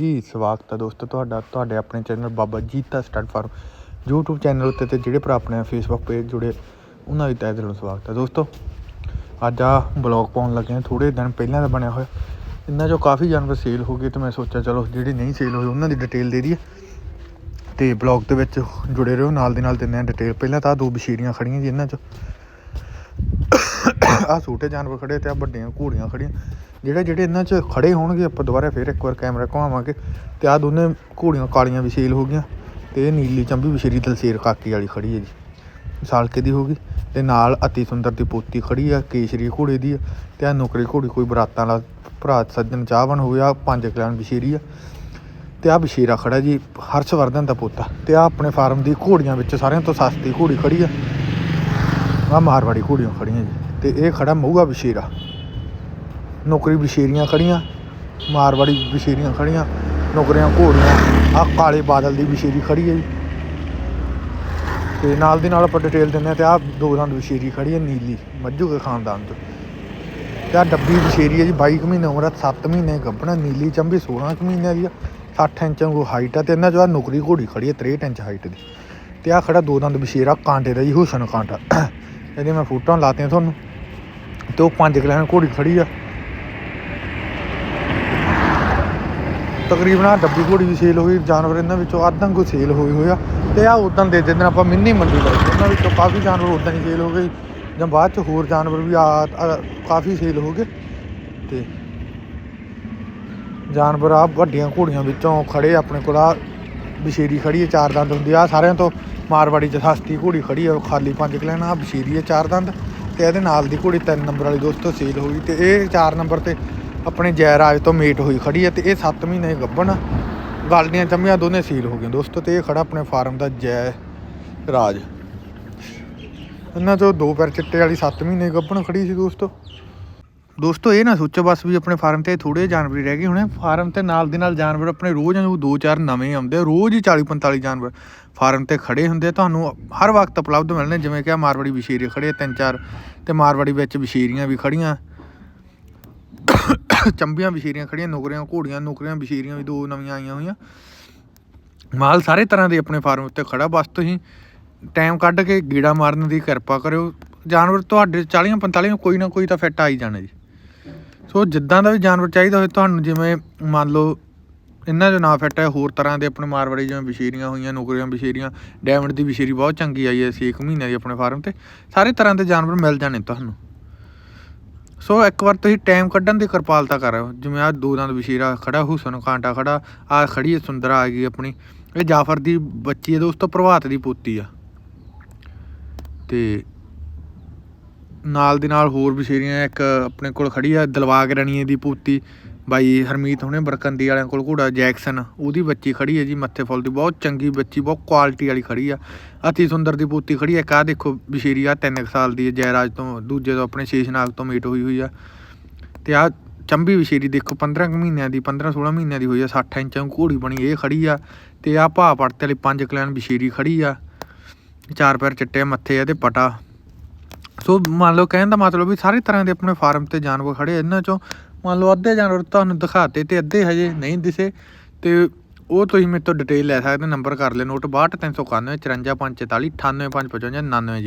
ਜੀ, ਸਵਾਗਤ ਹੈ ਦੋਸਤੋ ਤੁਹਾਡਾ, ਤੁਹਾਡੇ ਆਪਣੇ channel Baba Jita stud farm YouTube channel ਉੱਤੇ ਤੇ ਜਿਹੜੇ ਭਰਾ ਆਪਣੇ Facebook ਪੇਜ ਜੁੜੇ, ਉਹਨਾਂ ਦੀ ਤਹਿ ਦਿਲੋਂ ਸਵਾਗਤ ਹੈ ਦੋਸਤੋ। ਅੱਜ ਆ ਬਲੌਗ ਪਾਉਣ ਲੱਗੇ ਹਾਂ ਥੋੜੇ ਦਿਨ ਪਹਿਲਾਂ ਦਾ ਬਣਿਆ ਹੋਇਆ। ਇਹਨਾਂ ਚੋਂ ਕਾਫੀ ਜਾਨਵਰ ਸੇਲ ਹੋ ਗਏ ਤੇ ਮੈਂ ਸੋਚਿਆ ਚਲੋ ਜਿਹੜੇ ਨਹੀਂ ਸੇਲ ਹੋਏ ਉਹਨਾਂ ਦੀ ਡਿਟੇਲ ਦੇ ਦਈਏ। ਤੇ ਬਲੌਗ ਦੇ ਵਿੱਚ ਜੁੜੇ ਰਹੋ, ਨਾਲ ਦੀ ਨਾਲ ਦਿੰਦੇ ਹਾਂ ਡਿਟੇਲ ਪਹਿਲਾਂ ਤਾਂ ਆਹ ਦੋ ਬਸ਼ੀਰੀਆਂ ਖੜੀਆਂ ਜੀ ਇਹਨਾਂ 'ਚੋਂ। ਆ ਛੋਟੇ ਜਾਨਵਰ ਖੜੇ ਤੇ ਆ ਵੱਡੀਆਂ ਘੋੜੀਆਂ ਖੜੀਆਂ। ਜਿਹੜੇ ਜਿਹੜੇ ਇਹਨਾਂ 'ਚ ਖੜੇ ਹੋਣਗੇ, ਆਪਾਂ ਦੁਬਾਰਾ ਫੇਰ ਇੱਕ ਵਾਰ ਕੈਮਰਾ ਘੁਮਾਵਾਂਗੇ। ਤੇ ਆ ਦੋਨੇ ਘੋੜੀਆਂ ਕਾਲੀਆਂ ਵਿਸ਼ੇਲ ਹੋ ਗਈਆਂ। ਤੇ ਇਹ ਨੀਲੀ ਚੰਬੀ ਵਿਸ਼ੇਰੀ ਦਲਸੇਰ ਕਾਕੀ ਵਾਲੀ ਖੜੀ ਹੈ ਜੀ। ਸਾਲਕੇ ਦੀ ਹੋ ਗਈ। ਤੇ ਨਾਲ ਅਤੀ ਸੁੰਦਰ ਦੀ ਪੋਤੀ ਖੜੀ ਆ, ਕੇਸ਼ਰੀ ਘੋੜੇ ਦੀ ਆ। ਤੇ ਆ ਨੌਕਰੀ ਘੋੜੀ ਕੋਈ ਬਰਾਤਾਂ ਵਾਲਾ ਭਰਾ ਸੱਜਣ ਚਾਹਵਨ ਹੋਵੇ ਆ ਪੰਜ ਕਲਿਆਣ ਵਿਸ਼ੇਰੀ ਆ। ਤੇ ਆ ਵਿਸ਼ੇਰਾ ਖੜਾ ਜੀ, ਹਰਸ਼ਵਰਧਨ ਦਾ ਪੋਤਾ। ਤੇ ਆ ਆਪਣੇ ਫਾਰਮ ਦੀ ਘੋੜੀਆਂ ਵਿੱਚ ਸਾਰਿਆਂ ਤੋਂ ਸਸਤੀ ਘੋੜੀ ਖੜੀ ਆ। ਆ ਮਾਰਵਾੜੀ ਘੋੜੀਆਂ ਖੜੀਆਂ ਜੀ। ਤੇ ਇਹ ਖੜਾ ਮਹੂਗਾ ਵਿਸ਼ੇਰਾ ਨੌਕਰੀ ਵਿਸ਼ੇਰੀਆਂ ਖੜੀਆਂ, ਮਾਰਵਾੜੀ ਵਿਸ਼ੇਰੀਆਂ ਖੜੀਆਂ, ਨੌਕਰੀਆਂ ਘੋੜੀਆਂ। ਆ ਕਾਲੇ ਬਾਦਲ ਦੀ ਵਿਸ਼ੇਰੀ ਖੜੀ ਹੈ ਜੀ। ਤੇ ਨਾਲ ਦੀ ਨਾਲ ਆਪਾਂ ਡਿਟੇਲ ਦਿੰਦੇ ਆ ਤੇ ਆ ਦੋ ਦੰਦ ਵਿਸ਼ੇਰੀ ਖੜੀ ਹੈ, ਨੀਲੀ, ਮੱਝੂ ਦੇ ਖਾਨਦਾਨ ਤੋਂ। ਤੇ ਆ ਡੱਬੀ ਵਿਸ਼ੇਰੀ ਹੈ ਜੀ 22 ਕੁ ਮਹੀਨੇ ਉਮਰ ਹੈ 7 ਮਹੀਨੇ ਗੱਭਣਾ, ਨੀਲੀ ਚੰਬੀ 16 ਕੁ ਮਹੀਨਿਆਂ ਦੀ ਆ 60 ਇੰਚ ਵਾਂਗੂ ਹਾਈਟ ਆ ਤੇ ਇਹਨਾਂ ਚੋਂ ਆ ਨੌਕਰੀ ਘੋੜੀ ਖੜੀ ਹੈ 63 ਇੰਚ ਹਾਈਟ ਦੀ। ਤੇ ਆ ਖੜਾ ਦੋ ਦੰਦ ਵਿਸ਼ੇਰਾ ਕਾਂਟੇ ਦਾ ਜੀ, ਹੁਸਨ ਕਾਂਟਾ। ਇਹਦੀ ਮੈਂ ਫੋਟੋਆਂ ਲਾਤੀਆਂ ਤੁਹਾਨੂੰ। ਤੇ ਉਹ ਪੰਜ ਕਲੈਨ ਘੋੜੀ ਖੜੀ ਆ। ਤਕਰੀਬਨ ਆਹ ਡੱਬੀ ਘੋੜੀ ਵੀ ਸੇਲ ਹੋਈ, ਜਾਨਵਰ ਇਹਨਾਂ ਵਿੱਚੋਂ ਅੱਧਾਂ ਕੋ ਸੇਲ ਹੋਏ ਹੋਏ ਆ। ਤੇ ਆ ਉਦੋਂ ਦੇ ਦਿਨ ਆਪਾਂ ਮਿੰਨੀ ਮੰਡੀ ਲਾਈ ਉਹਨਾਂ ਵਿੱਚੋਂ ਕਾਫੀ ਜਾਨਵਰ ਉਦਾਂ ਹੀ ਸੇਲ ਹੋ ਗਏ। ਜਾਂ ਬਾਅਦ ਚ ਹੋਰ ਜਾਨਵਰ ਵੀ ਆ ਕਾਫੀ ਸੇਲ ਹੋ ਗਏ। ਤੇ ਜਾਨਵਰ ਆ ਵੱਡੀਆਂ ਘੋੜੀਆਂ ਵਿੱਚੋਂ ਖੜੇ ਆਪਣੇ ਕੋਲ ਆ ਬਸ਼ੇਰੀ ਖੜੀ ਹੈ ਚਾਰ ਦੰਦ ਹੁੰਦੀ ਆ। ਸਾਰਿਆਂ ਤੋਂ ਮਾਰਵਾੜੀ ਚ ਸਸਤੀ ਘੋੜੀ ਖੜੀ ਆ ਖਾਲੀ ਪੰਜ ਕਲੈਨ ਆ ਬਸ਼ੇਰੀ ਹੈ ਚਾਰ ਦੰਦ। ਤੇ ਇਹਦੇ ਨਾਲ ਦੀ ਘੋੜੀ ਤਿੰਨ ਨੰਬਰ ਵਾਲੀ ਦੋਸਤੋ ਸੀਲ ਹੋ ਗਈ ਤੇ ਇਹ ਚਾਰ ਨੰਬਰ ਤੇ ਆਪਣੇ ਜੈਰਾਜ ਤੋਂ ਮੇਟ ਹੋਈ ਖੜੀ ਹੈ ਤੇ ਇਹ 7 ਮਹੀਨੇ ਗੱਭਣ ਗਲਡੀਆਂ ਚੰਮੀਆਂ ਦੋਨੇ ਸੀਲ ਹੋ ਗਈਆਂ ਦੋਸਤੋ ਤੇ ਇਹ ਖੜਾ ਆਪਣੇ ਫਾਰਮ ਦਾ ਜੈ ਰਾਜ ਇਹਨਾਂ ਚੋਂ ਦੋ ਪੈਰ ਚਿੱਟੇ ਵਾਲੀ 7 ਮਹੀਨੇ ਗੱਭਣ ਖੜੀ ਸੀ ਦੋਸਤੋ। ਦੋਸਤੋ, ਇਹ ਨਾ ਸੋਚੋ ਬਸ ਵੀ ਆਪਣੇ ਫਾਰਮ ਤੇ ਥੋੜੇ ਜਾਨਵਰ ਹੀ ਰਹਿ ਗਏ ਹੁਣੇ। ਫਾਰਮ ਤੇ ਨਾਲ ਦੀ ਨਾਲ ਜਾਨਵਰ ਆਪਣੇ ਰੋਜ਼ ਨੂੰ ਦੋ ਚਾਰ ਨਵੇਂ ਆਉਂਦੇ ਰੋਜ਼ ਹੀ 40 45 ਜਾਨਵਰ ਫਾਰਮ ਤੇ ਖੜੇ ਹੁੰਦੇ ਤੁਹਾਨੂੰ ਹਰ ਵਕਤ ਉਪਲਬਧ ਮਿਲਣੇ, ਜਿਵੇਂ ਕਿ ਆ ਮਾਰਵਾੜੀ ਵਿਸ਼ੇਰੀ ਖੜੇ ਆ ਤਿੰਨ ਚਾਰ, ਤੇ ਮਾਰਵਾੜੀ ਵਿੱਚ ਵਿਸ਼ੇਰੀਆਂ ਵੀ ਖੜੀਆਂ। ਚੰਬੀਆਂ ਵਿਸ਼ੇਰੀਆਂ ਖੜੀਆਂ, ਨੁਕਰੀਆਂ, ਘੋੜੀਆਂ, ਨੁਕਰੀਆਂ ਵਿਸ਼ੇਰੀਆਂ ਵੀ ਦੋ ਨਵੀਆਂ ਆਈਆਂ ਹੋਈਆਂ। ਮਾਲ ਸਾਰੇ ਤਰ੍ਹਾਂ ਦੇ ਆਪਣੇ ਫਾਰਮ ਉੱਤੇ ਖੜਾ, ਬਸ ਤੁਸੀਂ ਟਾਈਮ ਕੱਢ ਕੇ ਗੀੜਾ ਮਾਰਨ ਦੀ ਕਿਰਪਾ ਕਰਿਓ। ਜਾਨਵਰ ਤੁਹਾਡੇ 40 45 ਕੋਈ ਨਾ ਕੋਈ ਤਾਂ ਫਿੱਟ ਆ ਹੀ ਜਾਣਾ ਜੀ। ਸੋ ਜਿੱਦਾਂ ਦਾ ਵੀ ਜਾਨਵਰ ਚਾਹੀਦਾ ਹੋਵੇ, ਤੁਹਾਨੂੰ ਜਿਵੇਂ ਮੰਨ ਲਓ ਇਹਨਾਂ 'ਚ ਨਾ ਫਿੱਟ ਹੈ, ਹੋਰ ਤਰ੍ਹਾਂ ਦੇ ਆਪਣੇ ਮਾਰਵਾੜੀ ਜਿਵੇਂ ਵਿਸ਼ੇਰੀਆਂ ਹੋਈਆਂ, ਨੌਕਰੀਆਂ ਵਿਸ਼ੇਰੀਆਂ ਡਾਇਮੰਡ ਦੀ ਵਿਸ਼ੇਰੀ ਬਹੁਤ ਚੰਗੀ ਆਈ ਹੈ 6 ਮਹੀਨੇ ਦੀ ਆਪਣੇ ਫਾਰਮ ਤੇ। ਸਾਰੇ ਤਰ੍ਹਾਂ ਦੇ ਜਾਨਵਰ ਮਿਲ ਜਾਣੇ ਤੁਹਾਨੂੰ। ਸੋ ਇੱਕ ਵਾਰ ਤੁਸੀਂ ਟਾਈਮ ਕੱਢਣ ਦੀ ਕਿਰਪਾਲਤਾ ਕਰਿਓ ਜਿਵੇਂ ਆ ਦੋ ਦੰਦ ਵਿਸ਼ੇਰਾ ਖੜਾ, ਹੁਸਨ ਕਾਂਟਾ ਖੜਾ ਆ ਖੜੀ ਹੈ ਸੁੰਦਰਾ, ਆ ਗਈ ਆਪਣੀ। ਇਹ ਜਾਫਰ ਦੀ ਬੱਚੀ ਹੈ ਅਤੇ ਉਸ ਤੋਂ ਪ੍ਰਭਾਤ ਦੀ ਪੋਤੀ ਆ। ਤੇ ਨਾਲ ਦੀ ਨਾਲ ਹੋਰ ਵਿਸ਼ੇਰੀਆਂ ਇੱਕ ਆਪਣੇ ਕੋਲ ਖੜੀ ਆ ਦਲਵਾਗ ਰਣੀਏ ਦੀ ਪੂਤੀ ਬਾਈ ਹਰਮੀਤ ਹੁਣੇ ਬਰਕੰਦੀ ਵਾਲਿਆਂ ਕੋਲ ਘੋੜਾ ਜੈਕਸਨ, ਉਹਦੀ ਬੱਚੀ ਖੜੀ ਹੈ ਜੀ ਮੱਥੇ ਫੁੱਲ ਦੀ, ਬਹੁਤ ਚੰਗੀ ਬੱਚੀ, ਬਹੁਤ ਕੁਆਲਿਟੀ ਵਾਲੀ ਖੜੀ ਆ। ਅਤੀ ਸੁੰਦਰ ਦੀ ਪੂਤੀ ਖੜੀ ਹੈ ਇੱਕ ਆਹ ਦੇਖੋ ਵਿਸ਼ੇਰੀ ਆ 3 ਸਾਲ ਦੀ ਹੈ ਜੈਰਾਜ ਤੋਂ ਦੂਜੇ ਤੋਂ ਆਪਣੇ ਸ਼ੇਸ਼ਨਾਗ ਤੋਂ ਮੀਟ ਹੋਈ ਹੋਈ ਆ। ਤੇ ਆ ਚੰਬੀ ਵਿਸ਼ੇਰੀ ਦੇਖੋ 15 ਕੁ ਮਹੀਨਿਆਂ ਦੀ 15 16 ਮਹੀਨਿਆਂ ਦੀ ਹੋਈ ਆ 60 ਇੰਚਾਂ ਘੋੜੀ ਬਣੀ, ਇਹ ਖੜੀ ਆ। ਤੇ ਆ ਭਾ ਪੜਤੇ ਵਾਲੀ ਪੰਜ ਕਲੈਨ ਵਿਸ਼ੇਰੀ ਖੜੀ ਆ। ਚਾਰ ਪੈਰ ਚਿੱਟੇ ਮੱਥੇ ਆ ਤੇ ਪਟਾ। ਸੋ ਮੰਨ ਲਓ ਕਹਿਣ ਦਾ ਮਤਲਬ ਵੀ ਸਾਰੇ ਤਰ੍ਹਾਂ ਦੇ ਆਪਣੇ ਫਾਰਮ ਤੇ ਜਾਨਵਰ ਖੜੇ ਇਹਨਾਂ ਚੋਂ ਮੰਨ ਲਓ ਅੱਧੇ ਜਾਨਵਰ ਤੁਹਾਨੂੰ ਦਿਖਾਤੇ ਤੇ ਅੱਧੇ ਹਜੇ ਨਹੀਂ ਦਿਸੇ ਤੇ ਉਹ ਤੁਸੀਂ ਮੇਰੇ ਤੋਂ ਡਿਟੇਲ ਲੈ ਸਕਦੇ, ਨੰਬਰ ਕਰ ਲੈ ਨੋਟ 62391